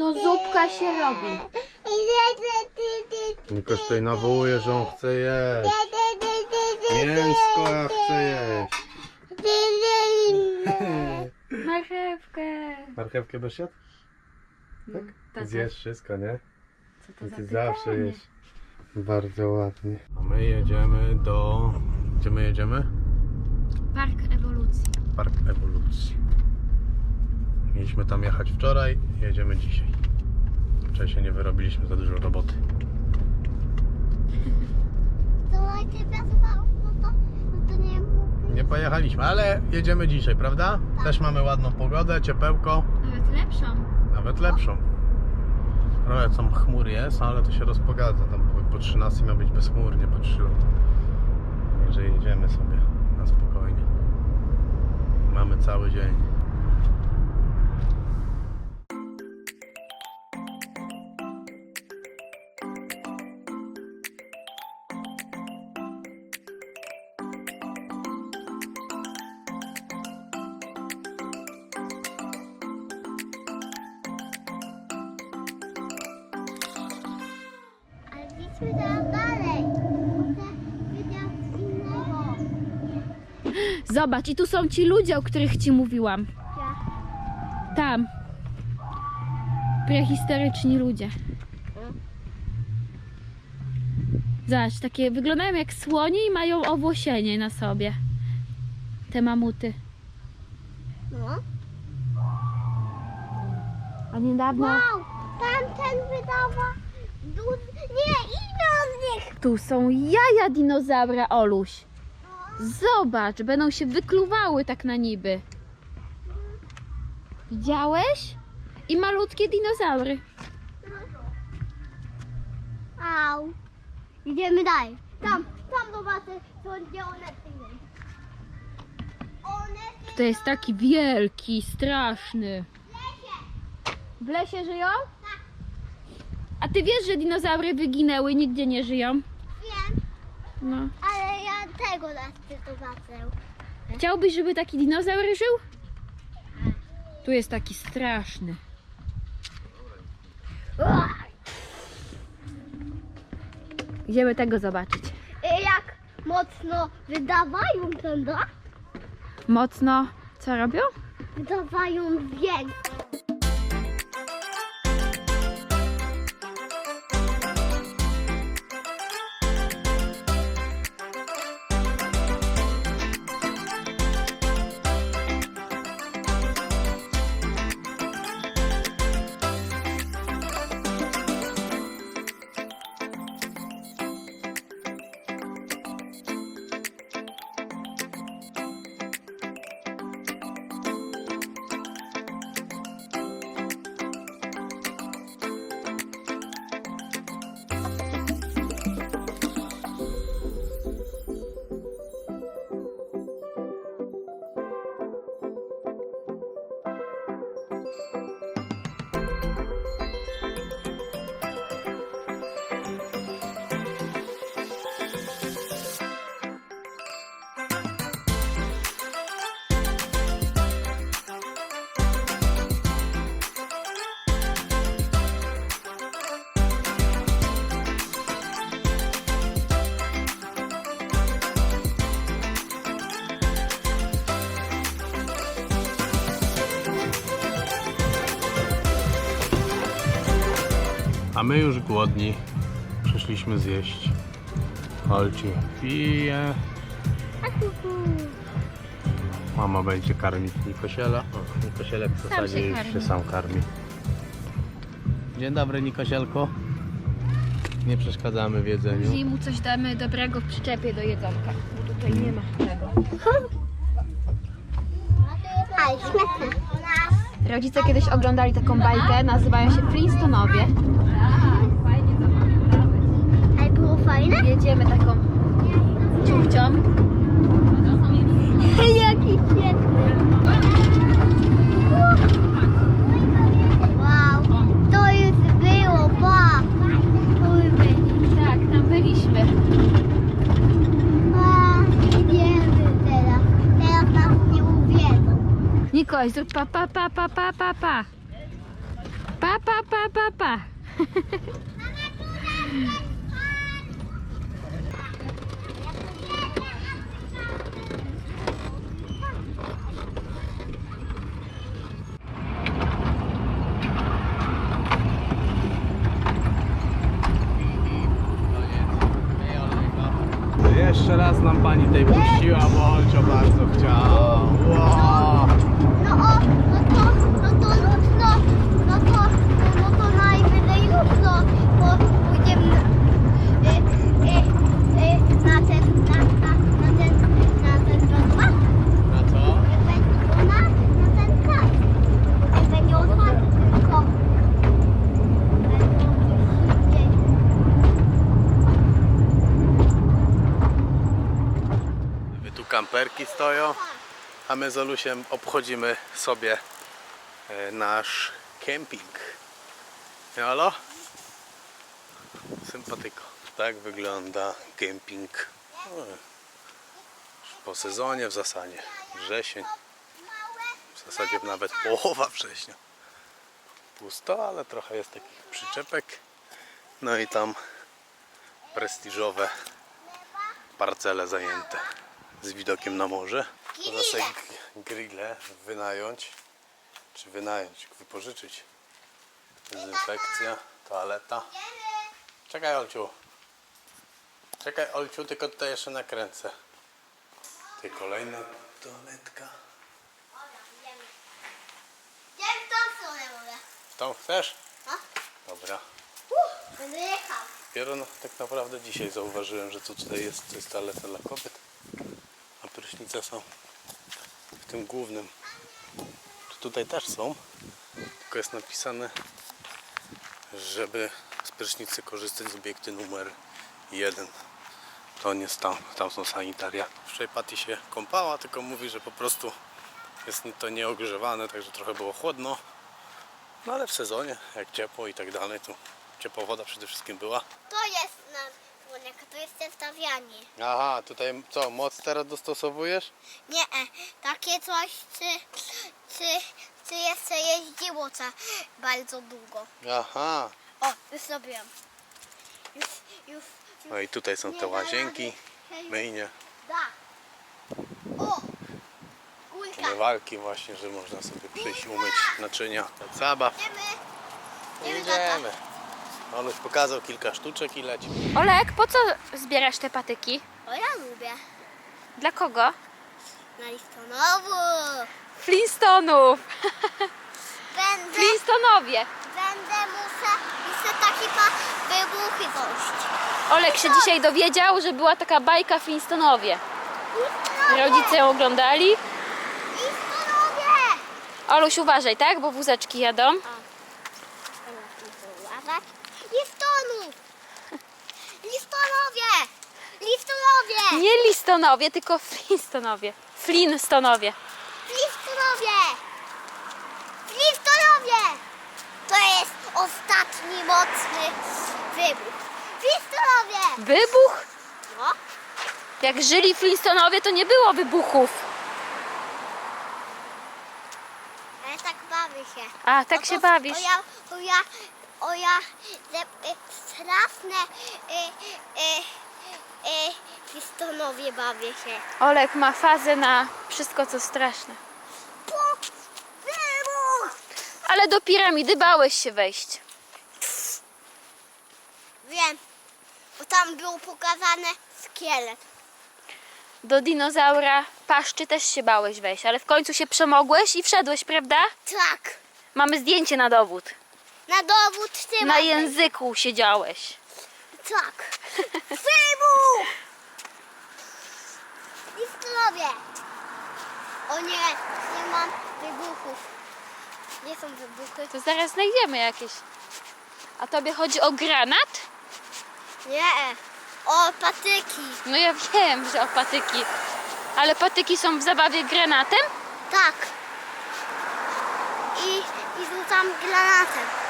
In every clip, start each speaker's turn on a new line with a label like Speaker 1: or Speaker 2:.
Speaker 1: No zupka się robi.
Speaker 2: Nikoś tutaj nawołuje, że on chce jeść. Mięsko ja chcę jeść.
Speaker 1: Marchewkę.
Speaker 2: Marchewkę bez jadł?
Speaker 1: Tak? Tata,
Speaker 2: Zjesz wszystko, nie?
Speaker 1: co to za
Speaker 2: Ty
Speaker 1: pytanie?
Speaker 2: zawsze jesz. Bardzo ładnie. A my jedziemy do... Gdzie my jedziemy?
Speaker 1: Park ewolucji.
Speaker 2: Park Ewolucji. Mieliśmy tam jechać wczoraj, jedziemy dzisiaj. Wczoraj się nie wyrobiliśmy za dużo roboty. Nie pojechaliśmy, ale jedziemy dzisiaj, prawda? Też mamy ładną pogodę, ciepełko,
Speaker 1: Nawet lepszą.
Speaker 2: nawet lepszą. Trochę tam chmur jest, ale to się rozpogadza. Tam po, po 13 ma być bezchmurnie, patrzyłem. Także jedziemy sobie na spokojnie. Mamy cały dzień.
Speaker 1: Zobacz, i tu są ci ludzie, o których ci mówiłam. Tam. Prehistoryczni ludzie. Zobacz, takie wyglądają jak słonie i mają owłosienie na sobie. Te mamuty.
Speaker 3: No.
Speaker 1: A niedawno
Speaker 3: Wow, tamten wydawa duży... Nie, idźmy od nich.
Speaker 1: tu są jaja dinozaura, Oluś. Zobacz, będą się wykluwały tak na niby. Widziałeś? I malutkie dinozaury.
Speaker 3: Au. Idziemy dalej. Tam, tam zobaczę, co gdzie one. One
Speaker 1: To jest taki wielki, straszny. W lesie żyją? Ty wiesz, że dinozaury wyginęły, nigdzie nie żyją?
Speaker 3: wiem,
Speaker 1: No.
Speaker 3: ale ja tego raz zobaczę.
Speaker 1: Chciałbyś, żeby taki dinozaur żył? Tu jest taki straszny. Idziemy tego zobaczyć.
Speaker 3: I jak mocno wydawają, prawda?
Speaker 1: Mocno. Co robią?
Speaker 3: Wydawają dźwięk. Bye.
Speaker 2: A my już głodni. Przyszliśmy zjeść. Olci pije. Mama będzie karmić Nikosiela. O, Nikosielek w zasadzie
Speaker 1: się
Speaker 2: już
Speaker 1: karmi.
Speaker 2: się sam karmi. Dzień dobry Nikosielko. Nie przeszkadzamy w jedzeniu.
Speaker 1: Później mu coś damy dobrego w przyczepie do jedzonka. Bo tutaj nie ma czego.
Speaker 3: Ale śmieszne.
Speaker 1: Rodzice kiedyś oglądali taką bajkę, nazywają się Flintstonowie.
Speaker 3: Ale było fajne?
Speaker 1: Jedziemy taką ciuchcią.
Speaker 3: Jaki świetny. Wow, to już było, pa. Kurwy.
Speaker 1: Tak, tam byliśmy.
Speaker 3: A, idziemy teraz. Teraz
Speaker 1: Nikoś, zrób pa, pa, pa, pa, pa, pa. Pa. Pa, pa, pa, pa, pa.
Speaker 2: Jeszcze raz nam pani tej puściła, bo Olcio bardzo chciał. Wow.
Speaker 3: No o, no to, no to nudno, no to, no to najwyżej nudno, bo pójdziemy y, y, y, na ten, na, na, na ten, na ten rozmach.
Speaker 2: Na co?
Speaker 3: Jak będzie na, na ten plac. Jak będzie otwarty tylko. Będą gdzieś.
Speaker 2: Tu kamperki stoją, a my z Olusiem obchodzimy sobie e, nasz kemping. Jolo? Sympatyko. Tak wygląda kemping. No, Po sezonie w zasadzie. Wrzesień. W zasadzie nawet połowa września. Pusto, ale trochę jest takich przyczepek. No i tam prestiżowe parcele zajęte z widokiem na morze. Można sobie grille wynająć, czy wynająć, wypożyczyć. Dezynfekcja, toaleta. Czekaj Olciu. Czekaj Olciu, tylko tutaj jeszcze nakręcę. Tutaj kolejna toaletka.
Speaker 3: Gdzie w tą stronę mówię?
Speaker 2: W tą chcesz?
Speaker 3: No.
Speaker 2: Dobra.
Speaker 3: Uh, będę jechał.
Speaker 2: Dopiero no, tak naprawdę dzisiaj zauważyłem, że tu tutaj jest, to jest toaleta dla kobiet, prysznice są w tym głównym. Tu tutaj też są, tylko jest napisane, żeby z prysznicy korzystać z obiekty numer jeden. To nie jest tam, tam są sanitaria. Wczoraj Patty się kąpała, tylko mówi, że po prostu jest to nieogrzewane, także trochę było chłodno. No ale w sezonie, jak ciepło i tak dalej, to ciepła woda przede wszystkim była.
Speaker 3: To jest na to jest zestawianie.
Speaker 2: Aha, tutaj co, moc teraz dostosowujesz?
Speaker 3: Nie, e, takie coś, czy, czy, czy jeszcze jeździło za bardzo długo.
Speaker 2: Aha,
Speaker 3: O, już zrobiłem. Już, już,
Speaker 2: no i tutaj są te łazienki, myjnie,
Speaker 3: Da. O, kulka.
Speaker 2: umywalki właśnie, że można sobie przyjść umyć naczynia. Zabaw.
Speaker 3: Idziemy.
Speaker 2: Idziemy. On już pokazał kilka sztuczek i leci.
Speaker 1: Olek, po co zbierasz te patyki?
Speaker 3: O, ja lubię.
Speaker 1: Dla kogo?
Speaker 3: Na listonowu.
Speaker 1: Flintstonów!
Speaker 3: Będę,
Speaker 1: Flintstonowie!
Speaker 3: będę muszę, muszę takie pa wybuchy włożyć.
Speaker 1: Olek się dzisiaj dowiedział, że była taka bajka Flintstonowie. Rodzice ją oglądali.
Speaker 3: Listonowie!
Speaker 1: Oluś, uważaj, tak? Bo wózeczki jadą.
Speaker 3: Listonów! Listonowie! Listonowie!
Speaker 1: Nie listonowie, tylko Flintstonowie. Flintstonowie.
Speaker 3: Listonowie! Listonowie! To jest ostatni mocny wybuch. Listonowie!
Speaker 1: Wybuch?
Speaker 3: No,
Speaker 1: Jak żyli Flintstonowie, to nie było wybuchów.
Speaker 3: ale tak bawię się.
Speaker 1: A, tak
Speaker 3: O
Speaker 1: się
Speaker 3: to-
Speaker 1: bawisz.
Speaker 3: Ja, ja, o ja, y, straszne y, y, y, listonowie bawię się.
Speaker 1: Olek ma fazę na wszystko, co straszne. Ale do piramidy bałeś się wejść.
Speaker 3: Wiem, bo tam był pokazany szkielet.
Speaker 1: Do dinozaura paszczy też się bałeś wejść, ale w końcu się przemogłeś i wszedłeś, prawda?
Speaker 3: Tak,
Speaker 1: Mamy zdjęcie na dowód.
Speaker 3: Na dowód trzymaj.
Speaker 1: Na języku siedziałeś.
Speaker 3: Tak. Wybuch! Listonowie! O nie, nie mam wybuchów. Nie są wybuchy.
Speaker 1: To zaraz znajdziemy jakieś. A tobie chodzi o granat?
Speaker 3: Nie. O, patyki.
Speaker 1: No ja wiem, że o patyki. Ale patyki są w zabawie granatem?
Speaker 3: Tak. I, i rzucam granatem.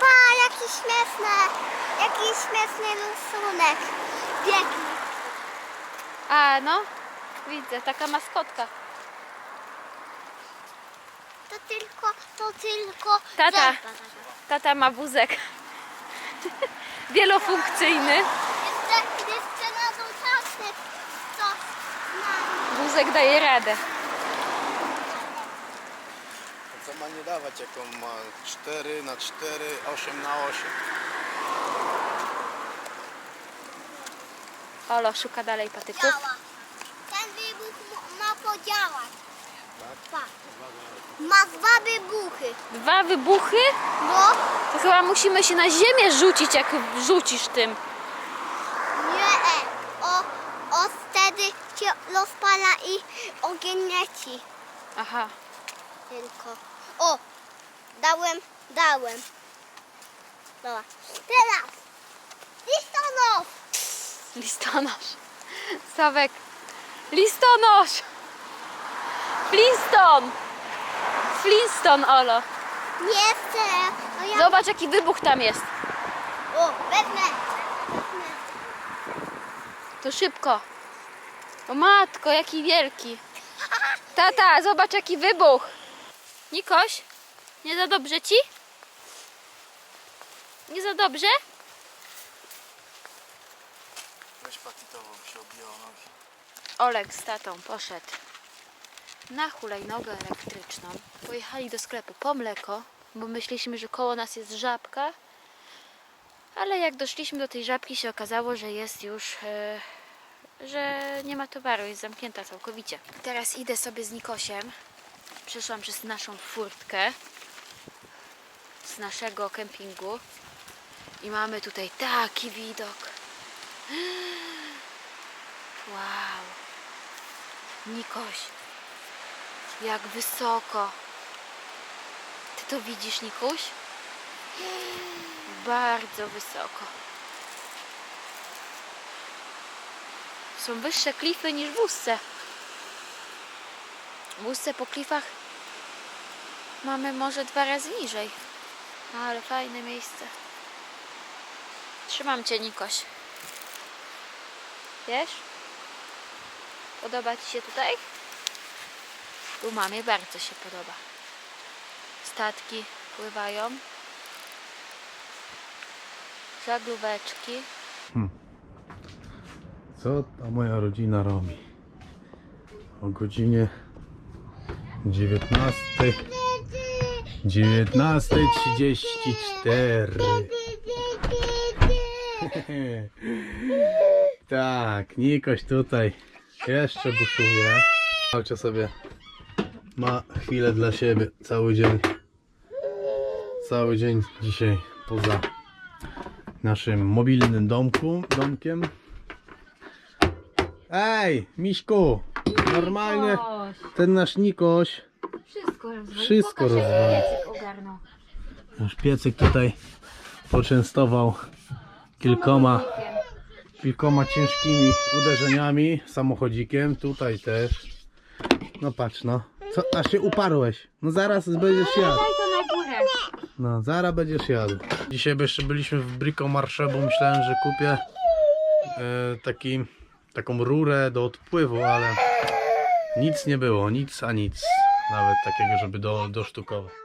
Speaker 3: Pa, jaki śmieszny, jaki śmieszny rysunek. Biegnie.
Speaker 1: A no, widzę, taka maskotka.
Speaker 3: To tylko, to tylko...
Speaker 1: Tata.
Speaker 3: zęba.
Speaker 1: Tata ma wózek wielofunkcyjny.
Speaker 3: Jeszcze, jeszcze na tą czasę, co mam.
Speaker 1: Wózek daje radę.
Speaker 2: Co ma nie dawać, jak on ma 4 na 4, 8 na 8.
Speaker 1: Olo szuka dalej patyków.
Speaker 3: Działa. Ten wybuch mu- ma podziałać. Tak. Ma dwa wybuchy.
Speaker 1: Dwa wybuchy?
Speaker 3: No,
Speaker 1: To chyba musimy się na ziemię rzucić, jak rzucisz tym.
Speaker 3: nie. O, o wtedy cię rozpala i ogień leci.
Speaker 1: Aha.
Speaker 3: Tylko. O, dałem, dałem. Dobra. Teraz. Listonosz.
Speaker 1: Listonosz. Sawek. Listonosz. Flintstone. Flintstone, Olo.
Speaker 3: Nie chcę. No ja...
Speaker 1: Zobacz, jaki wybuch tam jest.
Speaker 3: O. Wezmę.
Speaker 1: To szybko. O matko, jaki wielki. Tata, zobacz, jaki wybuch. Nikoś, nie za dobrze ci? Nie za dobrze?
Speaker 2: Weź patitową się objęło nogi.
Speaker 1: Olek z tatą poszedł na hulajnogę elektryczną. Pojechali do sklepu po mleko, bo myśleliśmy, że koło nas jest żabka. Ale jak doszliśmy do tej żabki, się okazało, że jest już, e, że nie ma towaru, jest zamknięta całkowicie. Teraz idę sobie z Nikosiem. Przeszłam przez naszą furtkę z naszego kempingu i mamy tutaj taki widok. Wow. Nikoś, jak wysoko. Ty to widzisz, Nikuś? Bardzo wysoko. Są wyższe klify niż w Ustce. W po klifach mamy może dwa razy niżej. Ale fajne miejsce. Trzymam cię, Nikoś. Wiesz? Podoba Ci się tutaj? Tu mamie bardzo się podoba. Statki pływają. Żaglóweczki.
Speaker 2: Co ta moja rodzina robi? O godzinie 19. 19.34. tak, Nikoś tutaj jeszcze buszuje. Chałcia sobie ma chwilę dla siebie cały dzień. Cały dzień dzisiaj poza naszym mobilnym domku, domkiem. Ej, Miśku, normalnie ten nasz Nikoś
Speaker 1: Wszystko rozwalił.
Speaker 2: Wszystko
Speaker 1: Pokaż, jak
Speaker 2: rozwalił.
Speaker 1: piecyk ogarnął.
Speaker 2: Nasz piecyk tutaj poczęstował kilkoma, kilkoma ciężkimi uderzeniami samochodzikiem. Tutaj też. No patrz no. Co, aż się uparłeś. No zaraz będziesz jadł.
Speaker 1: Daj to na górę.
Speaker 2: No zaraz będziesz jadł. Dzisiaj jeszcze byliśmy w Bricomarché, bo myślałem, że kupię e, taki, taką rurę do odpływu, ale nic nie było. Nic a nic. Nawet takiego, żeby do, dosztukować.